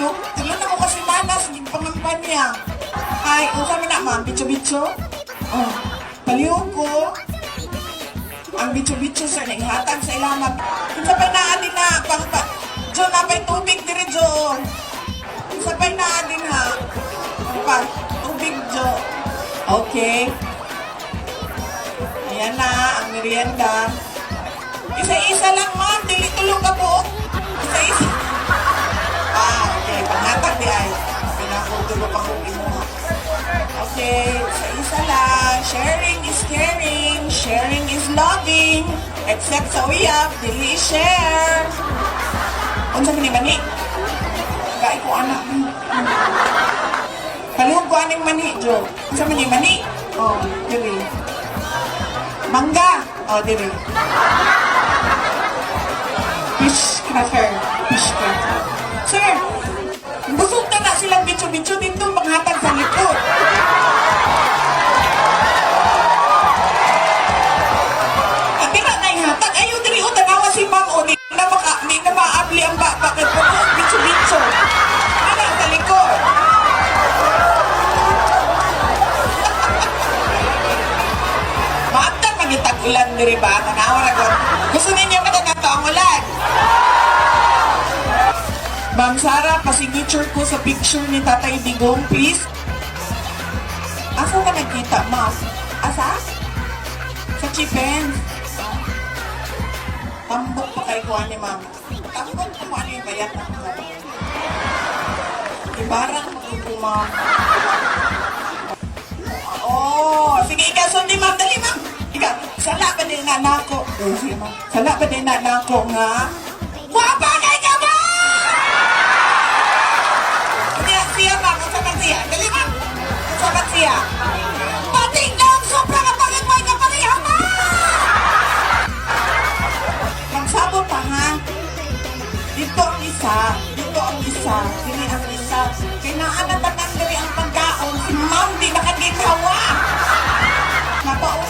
Duk, tila na ko kasi manas, hindi pangampan niya. Ay, kung kami na, ma'am, bitso-bitso. Oh, palihog ko. Ang bitso-bitso sa nanghatag sa ilamat. Kung sa na din na, pang pa, Jo, napay tubig dire, Jo. Kung sa na din ha. Ang pa, tubig, Jo. Okay. Ayan na, ang merienda. Isa-isa lang, ma'am. Dili tulog ka po. Isa-isa. Panghatag di ay. Pinakutulog ako mo. Okay, isa-isa lang. Sharing is caring. Sharing is loving. Except sa uyab, dili share. Unsa man ni mani? Gai ko anak. Palihog ko aning mani, Jo. Unsa man ni mani? Oh, dili. Mangga. Oh, dili. Fish cracker. Fish cracker. Sir, busog na na silang bitso-bitso dito panghatag sa likod. At di na na ihatag. Ayaw diri o tanawa si ma'am o di na maka, di na maabli ang baba kay po bitso-bitso. Ano sa likod? Maabtan magitag ulan diri ba? Tanawa na ko. Gusto ninyo ka Ma'am Sara, pa-signature ko sa picture ni Tatay Digong, please. Asa ka nagkita, ma'am? Asa? Sa Chipen. Tambok pa kay kuha ni ma'am. Tambok pa ano yung bayat na ko. Ibarang po, ma'am. Oh, sige, ikaw sundi, ma'am. Dali, ma'am. Ikaw, sala ba din na nako? Eh. Sala ba din na nako nga? Wapa Siya? Pating na ang sobrang kapagin mo ka pareha, ma'am! Magsabot pa, ha? Dito ang isa, dito ang isa, dili ang isa. Kinaan na tanan diri ang pagkaon, si ma'am di nakagitawa. Napao,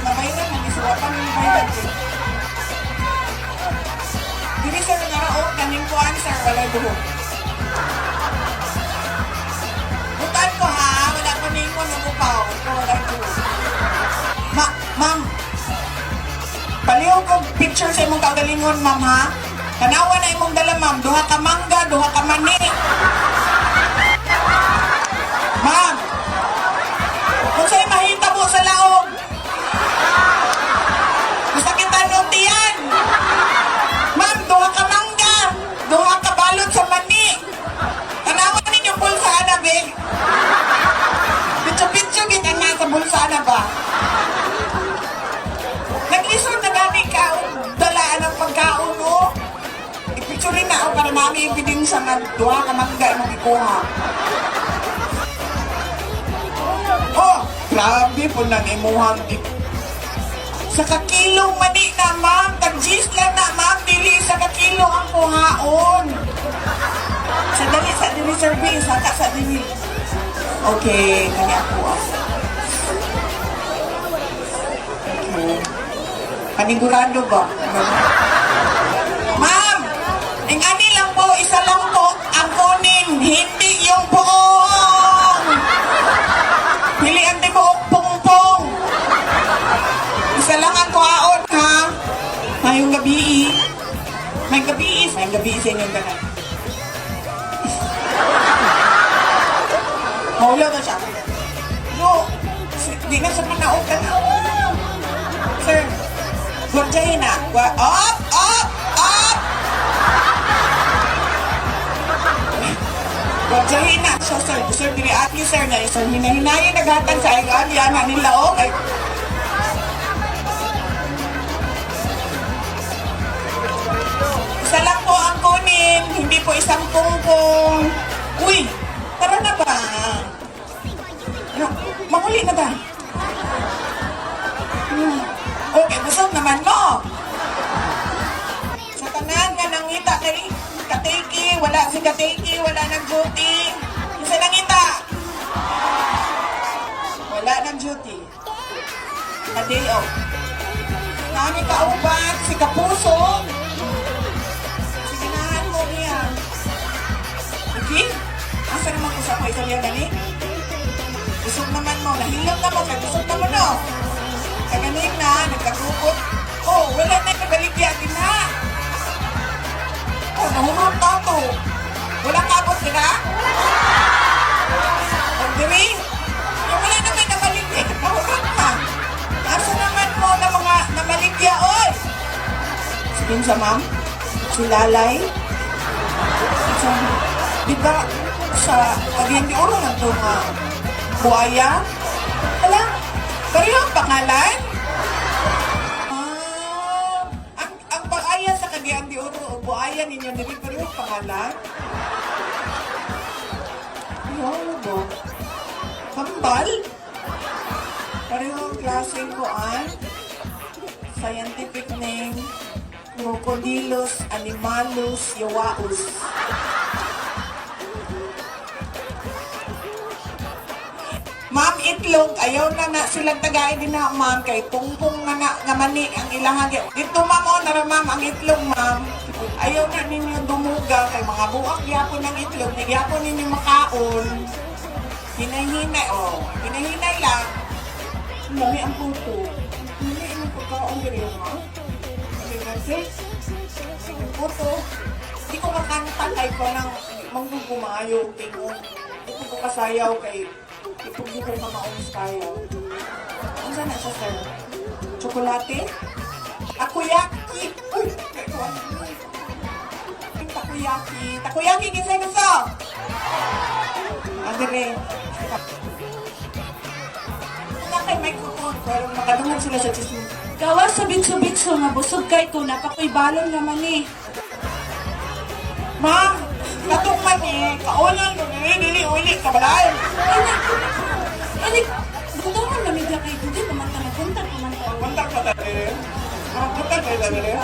nabayran na isuwatan ng bayad. eh. Dili sa naraot, kaning kuhan sir, wala buhok. Paliw ko picture sa imong kagalingon, ma'am, ha? Tanawa na imong dala, ma'am. Duha ka mangga, duha ka mani. Rin na ako para mami ebidensya nga duha ka mangga mong ikuha. Oh, grabe po nang imuhang di. Sa kakilong mani na, ma'am. Tag-gis lang na, ma'am. Dili sa kakilo ang kuhaon. Sa dali, sa dili service, haka sa dili. Okay, kani ako ah. Okay. Panigurado ba? Hindi yung buong! Pilihan di buong pungpong! Isa lang ang kuhaon, ha? Ngayong gabi, may gabi, may gabi sa inyong ganan. Maulaw na siya. No, di na sa manaog ka na. Sir, Gwardiyahin na. Up! Up! Gwardiyahin na. So, sir, sir, dili ati, sir, na sir, hinahinayin naghatag sa aygan, yan na nila, oh. Ay. Isa lang po ang kunin, hindi po isang pungpong. Uy, tara na ba? Ano, mahuli na ba? Hmm. Okay, busog naman mo. Sa tanan nga nangita kay Kateki, wala si Kateki, wala nag-duty. Isa nangita. Wala nag-duty. Day off. Nani kauban, si Kapuso. Sige nahan mo niya. Okay, Asa naman ko sa ako Italian gani? Busog naman mo, nahilap na mo, kay busog naman no. Sa ganing na, nagkakupot. Oh, wala Ma'am, si Lalay. Sa, di ba, sa Cagayan de Oro na ito nga buhaya? Wala, pareho ang pangalan? Ah, ang, ang buhaya sa Cagayan de Oro o buhaya ninyo, di ba pareho ang pangalan? Ano ba? Kambal? Pareho ang klaseng kuan? Scientific name, Crocodilus animalus yawaus. Ma'am, itlog, ayaw na na silang tagay din na, ma'am, kay pungpong na nga, nga mani ang ilang Dito, ma'am, o, nara, ma'am, ang itlog, ma'am. Ayaw na ninyo dumuga, kay mga buwak yapon ng itlog, nagyapon ninyo makaon. Hinay-hinay, oh, hinay-hinay lang. Ang dami ang puto. Hindi, ang pagkaon diri, ma'am. Hindi kasi, ang puto. Hindi ko makanta kay ko ng manggugumayo, tingong. Hindi ko kasayaw kay Ipag di ko pa maunus tayo. Ano na siya, sir? Chocolate? Takoyaki! Uy! Takoyaki. Takoyaki, kinsa gusto? Andre. Wala kay microphone. Pero makadungan sila sa chismis. Gawa sa bitso-bitso nga busog kay ko napakoy balon naman eh. Ma'am! Katong man eh. Kaulan ko. Dili, dili, uli. Kabalayan. Ani, gutawan na midya kay Dudi, kumanta na punta, kumanta. Puntak pa tayo. Mga puntak pa tayo.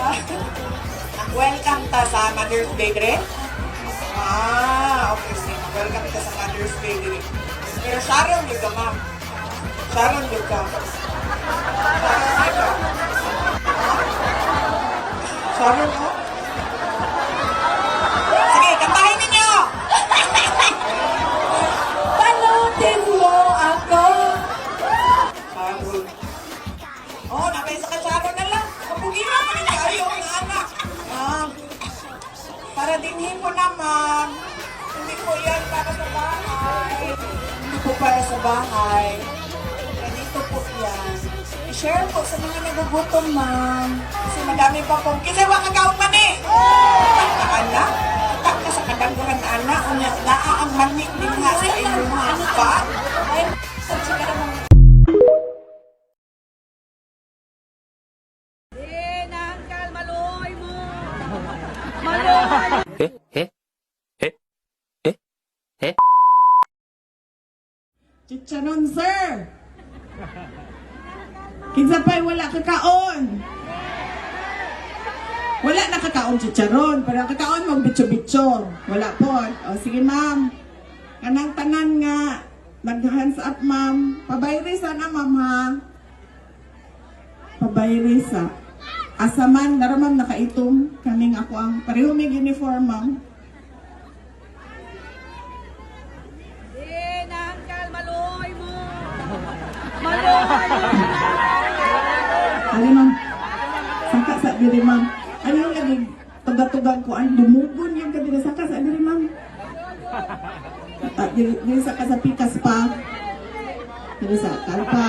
Welcome ta sa Mother's Day, Dre. Ah, okay. Sige. Welcome ta sa Mother's Day, Dre. Pero Sharon yun ka, ma'am. Sharon yun ka. Sharon, oh. Sige, kantahin ninyo! Panutin mo ako. Sharon. Oh, nakay sa Sharon na lang. Kapugihan mo ninyo. Ayaw ang anak. Ma'am. Para dinhin ko na, ma'am. Hindi ko yan para sa bahay. Hindi po para sa bahay. Ganito po sa mga nagugutom, ma'am. Kasi madami pa pong... Kasi waka kaong mani! Tak ka anak. Tak ka sa kadangguran na anak. Unya, naa ang manik din nga sa inyong mga ka. Eh. Maluoy. Eh? Eh? Eh? Eh? Eh? Chicharon, sir! Kinsa pa'y wala kakaon? Wala na kakaon chicharon, pero kakaon mo bitso-bitso. Wala po. O sige ma'am. Kanang tanan nga. Nag-hands up ma'am. Pabayrisa na ma'am ha. Pabayrisa. Asa man, nara ma'am nakaitom. Kaning ako ang pareho may uniform ma'am. Eh, nangkal, maluoy mo. Maluoy. Ali ma'am. Saka sa diri ma'am. Ano yung lagi tuga-tugan ko ang dumugon yung kadira saka sa diri ma'am. Ah, diri, diri saka sa pikas pa. Diri sa kalpa.